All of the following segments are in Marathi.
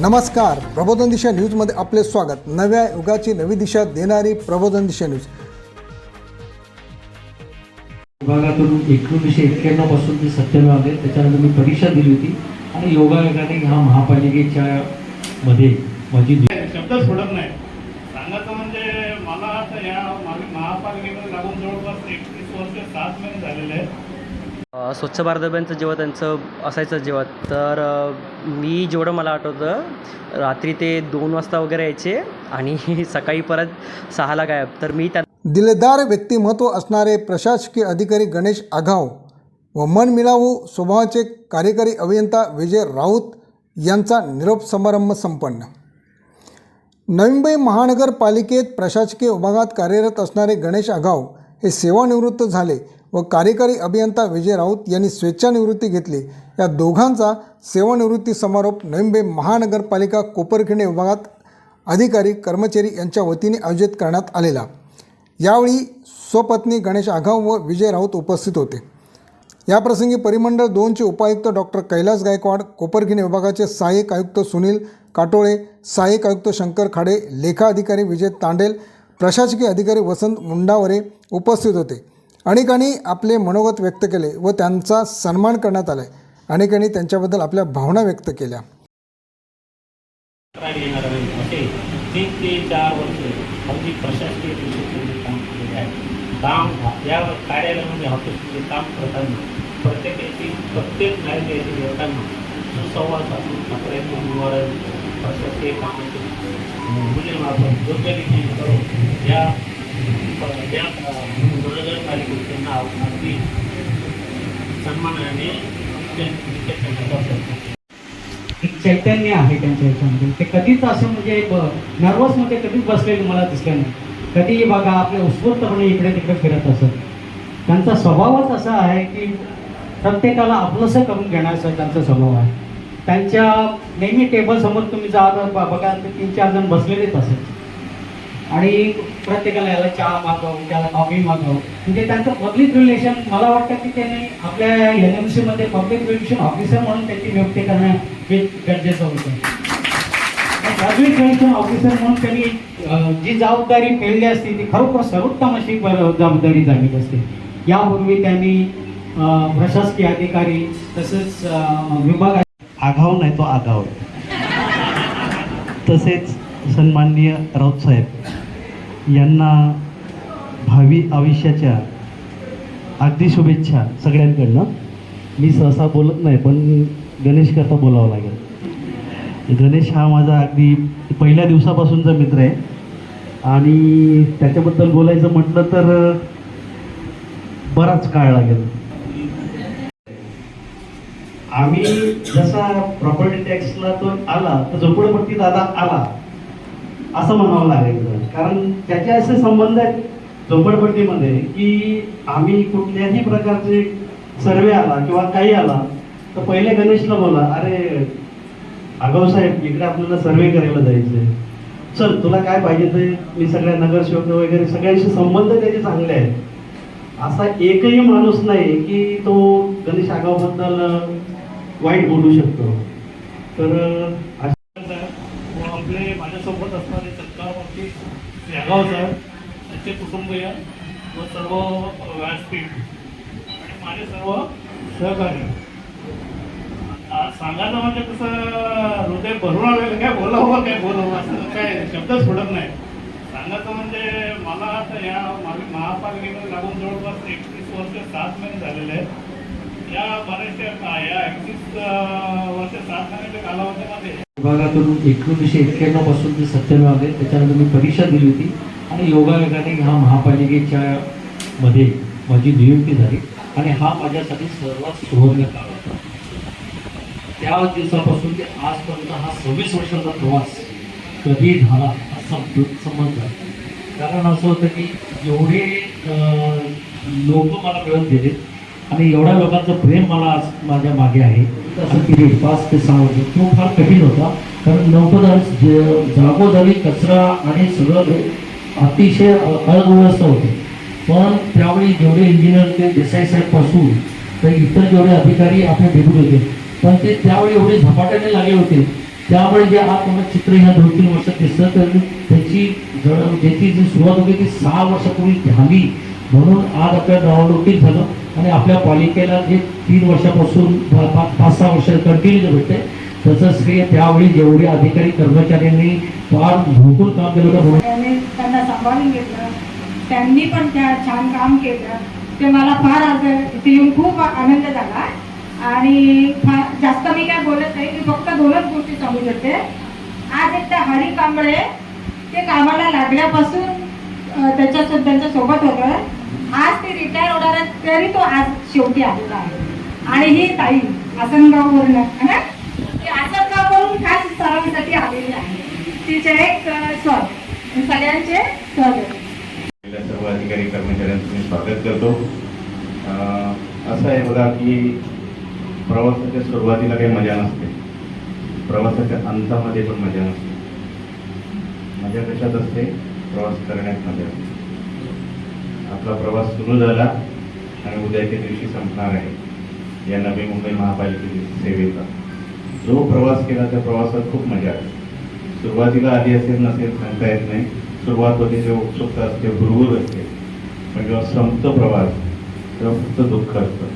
नमस्कार प्रबोधन दिशा न्यूजमध्ये आपले स्वागत. नव्या युगाची नवी दिशा देणारी प्रबोधन दिशा न्यूज. विभागातून एकोणीसशे एक्क्याण्णवपासून ते सत्त्याण्णव आले. त्याच्यानंतर मी परीक्षा दिली होती आणि योगायोगाने ह्या महापालिकेच्या मध्ये माझी शब्दच सोडत नाही. सांगायचं म्हणजे मला आता या महापालिकेमध्ये लागून जवळपास एकतीस वर्ष सात महिने झालेले आहेत. स्वच्छ भारत अभियानचं जेव्हा त्यांचं असायचं जेव्हा तर मी जेवढं मला आठवतं रात्री ते दोन वाजता वगैरे यायचे आणि सकाळी परत सहाला गायब. तर मी त्या दिलेदार व्यक्तिमत्व असणारे प्रशासकीय अधिकारी गणेश आघाव व मनमिळावू स्वभावाचे कार्यकारी अभियंता विजय राऊत यांचा निरोप समारंभ संपन्न. नवी मुंबई महानगरपालिकेत प्रशासकीय विभागात कार्यरत असणारे गणेश आघाव हे सेवानिवृत्त झाले व कार्यकारी अभियंता विजय राऊत यांनी स्वेच्छानिवृत्ती घेतली. या दोघांचा सेवानिवृत्ती समारोप नवी महानगरपालिका कोपरखिंडे विभागात अधिकारी कर्मचारी यांच्या वतीने आयोजित करण्यात आलेला. यावेळी स्वपत्नी गणेश आघाव व विजय राऊत उपस्थित होते. याप्रसंगी परिमंडळ दोनचे उपायुक्त डॉक्टर कैलास गायकवाड कोपरखिंड विभागाचे सहाय्यक आयुक्त सुनील काटोळे सहाय्यक आयुक्त शंकर खाडे लेखा अधिकारी विजय तांडेल प्रशासकीय अधिकारी वसंत मुंडावरे उपस्थित होते. अनेकांनी आपले मनोगत व्यक्त केले व त्यांचा सन्मान करण्यात आला आहे अनेकांनी त्यांच्याबद्दल आपल्या भावना व्यक्त केल्या. तीन ते चार वर्ष अगदी प्रशासकीय दृष्टीने काम केलेले आहे. काम या कार्यालयामध्ये ऑफिसमध्ये काम करताना प्रत्येकाची प्रत्येक न्यायालयातील लोकांना सुसंवाद साधून प्रयत्न निवारण प्रशासकीय कामाचे मूल्यमापन योग्य रीतीने करून या सन्मानाने एक चैतन्य आहे त्यांच्या ह्याच्यामध्ये ते कधीच असं म्हणजे नर्वसमध्ये कधीच बसलेले मला दिसलं नाही. कधीही बघा आपले उत्स्फूर्तपणे इकडे तिकडे फिरत असत. त्यांचा स्वभावच असा आहे की प्रत्येकाला आपलंसं करून घेण्याचा त्यांचा स्वभाव आहे. त्यांच्या नेहमी टेबल समोर तुम्ही जा बघा ते तीन चार जण बसलेलेच असत. आणि प्रत्येकाला याला चहा मागव त्याला कॉफी मागव. म्हणजे त्यांचं पब्लिक रिलेशन मला वाटतं की त्यांनी आपल्या एन एम सीमध्ये पब्लिक रिलेशन ऑफिसर म्हणून त्याची नियुक्ती करणं हे गरजेचं होतं. पब्लिक रिलेशन ऑफिसर म्हणून त्यांनी जी जबाबदारी पेलली असते ती खरोखर सर्वोत्तम अशी जबाबदारी झाली असते. यापूर्वी त्यांनी प्रशासकीय अधिकारी तसेच विभाग आघाव नाही तो आघाव. तसेच सन्माननीय राऊत साहेब यांना भावी आयुष्याच्या अगदी शुभेच्छा सगळ्यांकडनं. मी सहसा बोलत नाही पण गणेश करता बोलावं लागेल. गणेश हा माझा अगदी पहिल्या दिवसापासूनचा मित्र आहे. आणि त्याच्याबद्दल बोलायचं म्हटलं तर बराच काळ लागेल. आम्ही जसा प्रॉपर्टी टॅक्सला तो आला तर झोपडपट्टी दादा आला. असं म्हणावं लागेल. कारण त्याचे असे संबंध आहेत झोपडपट्टीमध्ये की आम्ही कुठल्याही प्रकारचे सर्वे आला किंवा काही आला तर पहिले गणेशला बोला अरे आगाव साहेब इकडे आपल्याला सर्वे करायला जायचंय. चल तुला काय पाहिजे ते मी सगळ्या नगरसेवक वगैरे सगळ्यांशी संबंध त्याचे चांगले आहेत. असा एकही माणूस नाही की तो गणेश आगावबद्दल वाईट बोलू शकतो. तर आपले माझ्यासोबत असणारे सत्कारवरती यागाव सर त्यांचे कुटुंबीय व सर्व व्यासपीठ आणि माझे सर्व सहकारी. सांगायला म्हणजे कसं हृदय भरून आलेलं काय बोलावं काय बोलावं असं काय शब्दच सोडत नाही. सांगायचं म्हणजे मला आता या मा- महापालिकेमध्ये लागून जवळपास एकतीस वर्ष सात महिने झालेले आहेत. या बऱ्याचशा या एकतीस वर्ष सात महिन्याच्या कालावधीमध्ये विभागातून एकोणीसशे एक्क्याण्णवपासून ते सत्त्याण्णव आले त्याच्यानंतर मी परीक्षा दिली होती. आणि योगायोगाने ह्या महापालिकेच्या मध्ये माझी नियुक्ती झाली. आणि हा माझ्यासाठी सर्वात सुवर्ण काळ होता. त्या दिवसापासून ते आजपर्यंत हा सव्वीस वर्षाचा प्रवास कधी झाला असा संबंध कारण असं होतं की एवढे लोक मला मिळत गेले. आणि एवढ्या लोकांचं प्रेम मला आज माझ्या मागे आहे. असं पिरियड पाच ते सहा वर्ष. तो फार कठीण होता. कारण नौकदार जागोजागी कचरा आणि सगळं अतिशय अव्यवस्था होते. पण त्यावेळी जेवढे इंजिनियर ते देसाई साहेबपासून तर इतर जेवढे अधिकारी आपले भेटून होते. पण ते त्यावेळी एवढे झपाट्याने लागले होते. त्यामुळे जे आज तुम्हाला चित्र ह्या दोन तीन वर्षात दिसतं तर त्याची जड ज्याची जी सुरुवात होती ती सहा वर्षापूर्वी झाली. म्हणून आज आपल्या निवडणुकीत झालं. आणि आपल्या पालिकेला जे तीन वर्षापासून पाच सहा वर्ष कंटिन्यू भेटते त्याचं श्रेय त्यावेळी जेवढे अधिकारी कर्मचाऱ्यांनी फार भरपूर काम केलं होतं. म्हणून त्यांना सांभाळून घेतलं. त्यांनी पण त्या छान काम केलं. ते मला फार आज इथे येऊन खूप आनंद झाला. आणि फार जास्त मी काय बोलत नाही मी फक्त दोनच गोष्टी सांगू शकते. आज त्या हरी कांबळे ते कामाला लागल्यापासून त्याच्या त्यांच्यासोबत होतं. आज ते रिटायर होणार आहेत, तरी तो आज शेवटी आलेला आहे. आणि ही ताई आसनगाववरून है ना? ती आसनगाववरून खास सरांसाठी आलेली आहे. तिचे एक सर सगळ्यांचे सर सर्व अधिकारी कर्मचाऱ्यांचं मी स्वागत करतो. असं आहे बघा की प्रवासाच्या सुरुवातीला काही मजा नसते. प्रवासाच्या अंतामध्ये पण मजा नसते. मजा कशात असते? प्रवास करण्यात मजा असते. आपला प्रवास सुरू झाला आणि उद्याच्या दिवशी संपणार आहे. या नवी मुंबई महापालिकेच्या सेवेचा. जो प्रवास केला त्या प्रवासात खूप मजा आली. सुरुवातीला आधी असेल नसेल सांगता येत नाही. सुरुवात होते तेव्हा उत्सुकता असते हुरहुर असते. पण जेव्हा संपतो प्रवास तेव्हा फक्त दुःख असतं.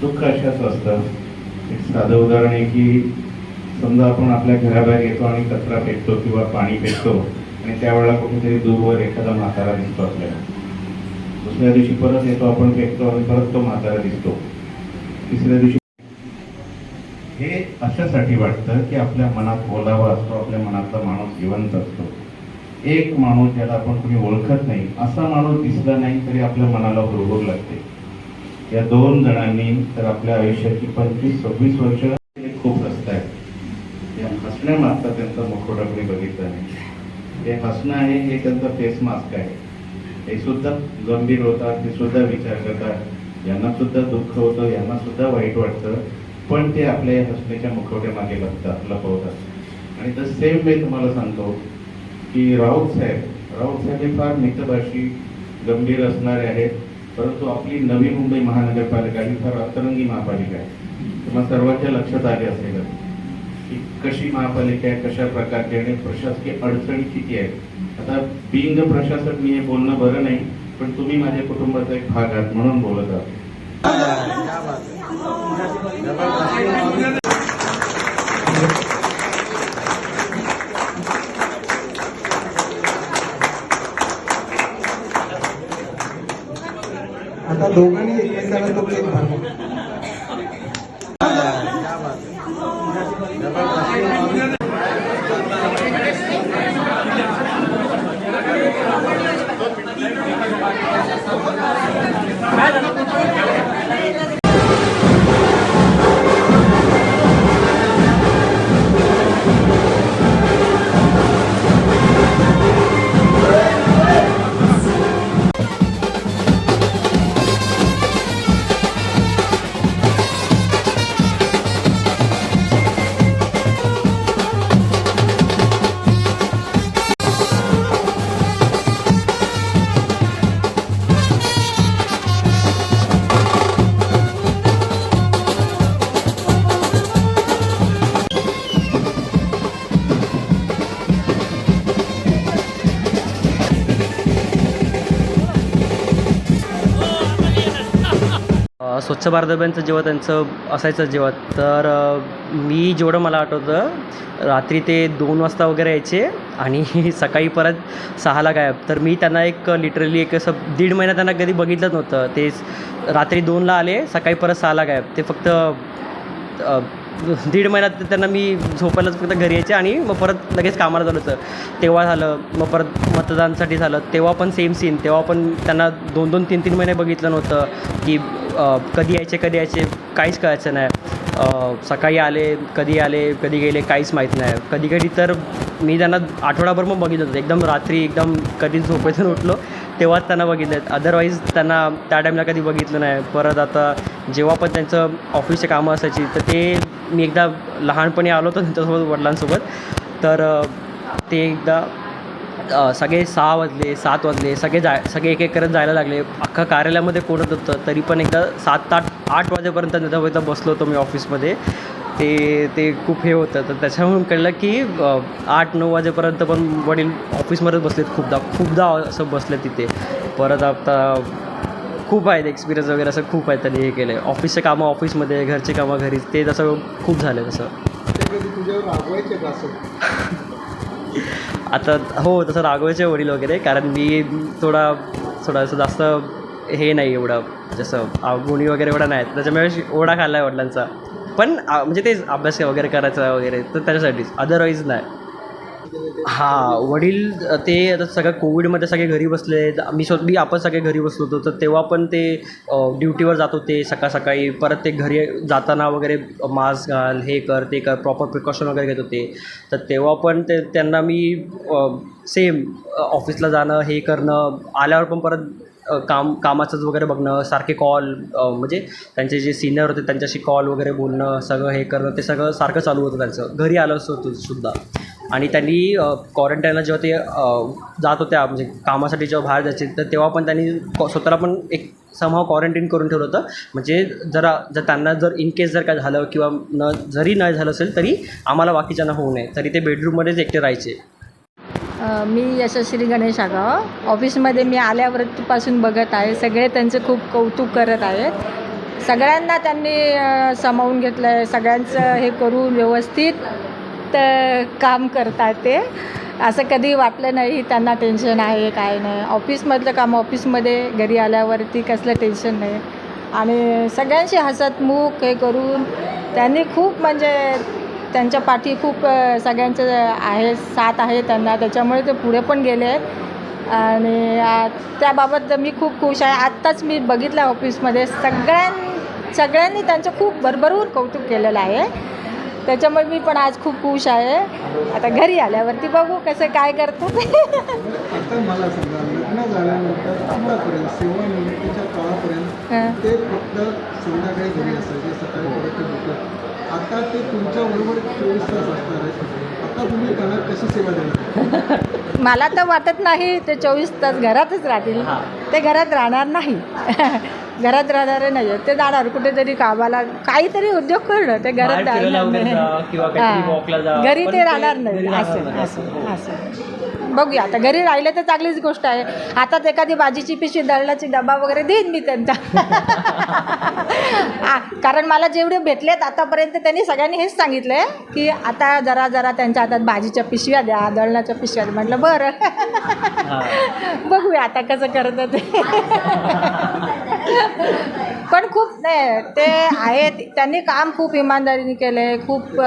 दुःख अशाच असतं. एक साधं उदाहरण आहे की समजा आपण आपल्या घराबाहेर येतो आणि कचरा फेकतो किंवा पाणी फेकतो आणि त्यावेळेला कुठेतरी दूरवर एखादा म्हातारा दिसतो आपल्याला. दुसऱ्या दिवशी परत येतो आपण फेकतो आणि परत तो म्हातारा दिसतो. तिसऱ्या दिवशी हे अशासाठी वाटतं की आपल्या मनात ओलावा असतो आपल्या मनातला माणूस जिवंत असतो. एक माणूस ज्याला आपण कोणी ओळखत नाही असा माणूस दिसला नाही तरी आपल्या मनाला हुरहुर लागते. या दोन जणांनी तर आपल्या आयुष्याची पंचवीस सव्वीस वर्ष हे खूप रस्ता आहे. या हसण्यामागचा त्यांचा मुखवटा कोणी बघितला नाही. हे हसणं आहे हे त्यांचा फेस मास्क आहे. ते सुद्धा गंभीर होतात ते सुद्धा विचार करतात. यांना सुद्धा दुःख होतं यांना सुद्धा वाईट वाटतं. पण ते आपल्या या हसण्याच्या मुखवट्यामागे लपतात लपवतात. आणि द सेम वे तुम्हाला सांगतो की राऊत साहेब राऊत साहेब हे फार मितभाषी गंभीर असणारे आहेत. परंतु आपली नवी मुंबई महानगरपालिका ही फार अतरंगी महापालिका आहे. तुम्हाला सर्वांच्या लक्षात आले असेल की कशी महापालिका आहे कशा प्रकारची आणि प्रशासकीय अडचणी किती आहेत. आता बिंग प्रशासक मी हे बोलणं बरं नाही पण तुम्ही माझ्या कुटुंबाचा एक भाग आहात म्हणून बोलत आहात आता दोघांनी एकमेकांना तो केक बांधा. स्वच्छ भारत अभियानचं जेव्हा त्यांचं असायचं जेव्हा तर मी जेवढं मला आठवतं रात्री ते दोन वाजता वगैरे यायचे आणि सकाळी परत सहाला गायब. तर मी त्यांना एक लिटरली एक असं दीड महिना त्यांना कधी बघितलंच नव्हतं. ते रात्री दोनला आले सकाळी परत सहाला गायब. ते फक्त दीड महिन्यात त्यांना मी झोपायलाच फक्त घरी यायचे आणि मग परत लगेच कामाला झालं होतं. तेव्हा झालं मग परत मतदानासाठी झालं. तेव्हा पण सेम सीन तेव्हा पण त्यांना दोन दोन तीन तीन महिने बघितलं नव्हतं की कधी यायचे कधी यायचे काहीच कळायचं नाही. सकाळी आले कधी आले कधी गेले काहीच माहीत नाही. कधी कधी तर मी त्यांना आठवडाभर मग बघितलं होतं. एकदम रात्री एकदम कधी झोपेतून उठलो तेव्हाच त्यांना बघितलं. अदरवाईज त्यांना त्या टाईमला कधी बघितलं नाही. परत आता जेव्हा पण त्यांचं ऑफिसचे कामं असायची तर ते मी एकदा लहानपणी आलो होतो त्यांच्यासोबत वडिलांसोबत. तर ते एकदा सगळे सहा वाजले सात वाजले सगळे जाय सगळे एक एक करत जायला लागले. अख्खा कार्यालयामध्ये कोणत होतं तरी पण एकदा सात आठ आठ वाजेपर्यंत निदान बसलो होतो मी ऑफिसमध्ये. ते ते खूप हे होतं. तर त्याच्यामुळे कळलं की आठ नऊ वाजेपर्यंत पण वडील ऑफिसमध्येच बसलेत खूपदा. खूपदा असं बसले तिथे. परत आता खूप आहेत एक्सपिरियन्स वगैरे असं खूप आहे त्यांनी हे केलं आहे ऑफिसचे कामं ऑफिसमध्ये घरचे कामं घरी ते तसं खूप झालं तसं. आता हो तसं रागवायचे वडील वगैरे कारण मी थोडा थोडा असं जास्त हे नाही एवढं जसं गुणी वगैरे एवढा नाही. त्याच्यामुळे ओढा खाल्ला आहे वडिलांचा. पण म्हणजे तेच अभ्यास वगैरे करायचा वगैरे तर त्याच्यासाठीच. अदरवाईज नाही. हां वडील ते आता सगळं कोविडमध्ये सगळे घरी बसले. मी स्व मी आपण सगळे घरी बसलो होतो. तर तेव्हा पण ते ड्युटीवर जात होते सकाळ सकाळी परत ते घरी जाताना वगैरे मास्क घाल हे कर ते कर प्रॉपर प्रिकॉशन वगैरे घेत होते. तर तेव्हा पण ते त्यांना मी सेम ऑफिसला जाणं हे करणं आल्यावर पण परत काम कामाचंच वगैरे बघणं सारखे कॉल म्हणजे त्यांचे जे सिनियर होते त्यांच्याशी कॉल वगैरे बोलणं सगळं हे करणं ते सगळं सारखं चालू होतं त्यांचं. घरी आलं होतं सुद्धा. आणि त्यांनी क्वारंटाईनला जेव्हा ते जात होत्या म्हणजे कामासाठी जेव्हा बाहेर जायचे तर तेव्हा पण त्यांनी स्वतःला पण एक समहा क्वारंटाईन करून ठेवलं होतं. म्हणजे जरा जर त्यांना जर इन केस जर काय झालं किंवा न जरी नाही झालं असेल तरी आम्हाला बाकीच्यांना होऊ नये. तरी ते बेडरूममध्येच एकटे राहायचे. मी यशस्वी गणेश आगाव. ऑफिसमध्ये मी आल्यावरतीपासून बघत आहे. सगळे त्यांचे खूप कौतुक करत आहेत. सगळ्यांना त्यांनी सामावून घेतलं आहे सगळ्यांचं हे करून व्यवस्थित काम करतात ते. असं कधी वाटलं नाही त्यांना टेन्शन आहे काय नाही. ऑफिसमधलं काम ऑफिसमध्ये घरी आल्यावरती कसलं टेन्शन नाही. आणि सगळ्यांशी हसतमुख हे करून त्यांनी खूप म्हणजे त्यांच्या पाठी खूप सगळ्यांचं आहे साथ आहे त्यांना. त्याच्यामुळे ते पुढे पण गेले आहेत. आणि त्याबाबत मी खूप खुश आहे. आत्ताच मी बघितलं ऑफिसमध्ये. सगळ्यां सगळ्यांनी त्यांचं खूप भरभरून कौतुक केलेलं आहे. त्याच्यामुळे मी पण आज खूप खुश आहे. आता घरी आल्यावरती बघू कसं काय करतो. ते ते आता ते तुमच्याबरोबर चोवीस तास असणार आहेत. आता तुम्ही त्यांना कशी सेवा देणार? मला तर वाटत नाही ते चोवीस तास घरातच राहतील. ते घरात राहणार नाही. घरात राहणारे नाही आहेत. ते जाणार कुठेतरी कामाला. काहीतरी उद्योग करणं. ते घरात राहणार नाही. घरी ते राहणार नाही. असं नाही. असं असं. बघूया. आता घरी राहिले तर चांगलीच गोष्ट आहे. हातात एखादी भाजीची पिशवी दळणाची डबा वगैरे देईन मी त्यांचा कारण मला जेवढे भेटलेत आतापर्यंत त्यांनी सगळ्यांनी हेच सांगितलं आहे की आता जरा जरा त्यांच्या हातात भाजीच्या पिशव्या द्या दळणाच्या पिशव्या द्या. म्हटलं बरं. बघूया आता कसं करतं ते. खूप नाही ते आहेत त्यांनी काम खूप इमानदारीने केलं आहे खूप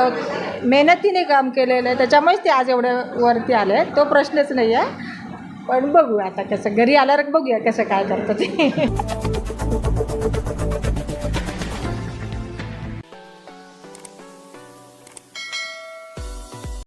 मेहनतीने काम केलेलं आहे. त्याच्यामुळेच ते आज एवढ्या वरती आले तो प्रश्नच नाही आहे पण बघूया आता कसं घरी आल्यावर बघूया कसं काय करतं ते.